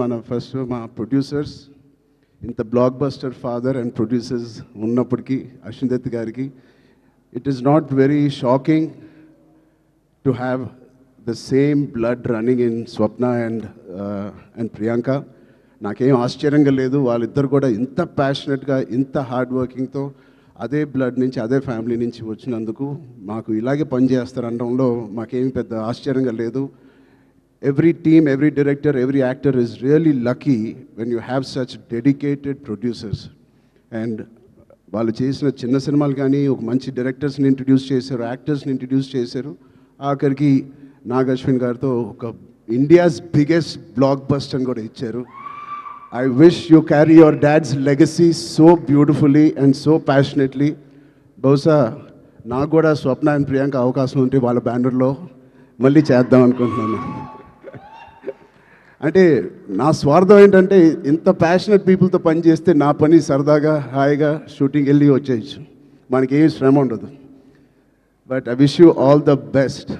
మన ఫస్ట్ మా ప్రొడ్యూసర్స్ ఇంత blockbuster father and producers ఉన్నప్పటికీ అశ్విన్ దత్ గారికి it is not very shocking to have the same blood running in Swapna and and Priyanka నాకేం ఆశ్చర్యంగా లేదు వాళ్ళిద్దరు కూడా ఇంత ప్యాషనెట్గా ఇంత హార్డ్ వర్కింగ్తో అదే బ్లడ్ నుంచి అదే ఫ్యామిలీ నుంచి వచ్చినందుకు మాకు ఇలాగే పనిచేస్తారనడంలో మాకేం పెద్ద ఆశ్చర్యంగా లేదు. Every team, every director, every actor is really lucky when you have such dedicated producers. And వాళ్ళు చేసిన చిన్న సినిమాలు కానీ ఒక మంచి డైరెక్టర్స్ని ఇంట్రడ్యూస్ చేశారు యాక్టర్స్ని ఇంట్రడ్యూస్ చేశారు. ఆఖరికి నాగ్ అశ్విన్ గారితో ఒక ఇండియాస్ బిగ్గెస్ట్ బ్లాక్ బస్ట్ అని కూడా ఇచ్చారు. I wish you carry your dad's legacy so beautifully and so passionately బహుశా నాకు కూడా స్వప్న అండ్ ప్రియాంక అవకాశం ఉంటే వాళ్ళ బ్యానర్లో మళ్ళీ చేద్దాం అనుకుంటున్నాను. అంటే నా స్వార్థం ఏంటంటే ఇంత ప్యాషనెట్ పీపుల్తో పని చేస్తే నా పని సరదాగా హాయిగా షూటింగ్ వెళ్ళి వచ్చేయచ్చు. మనకి ఏం శ్రమ ఉండదు. But I wish you all the best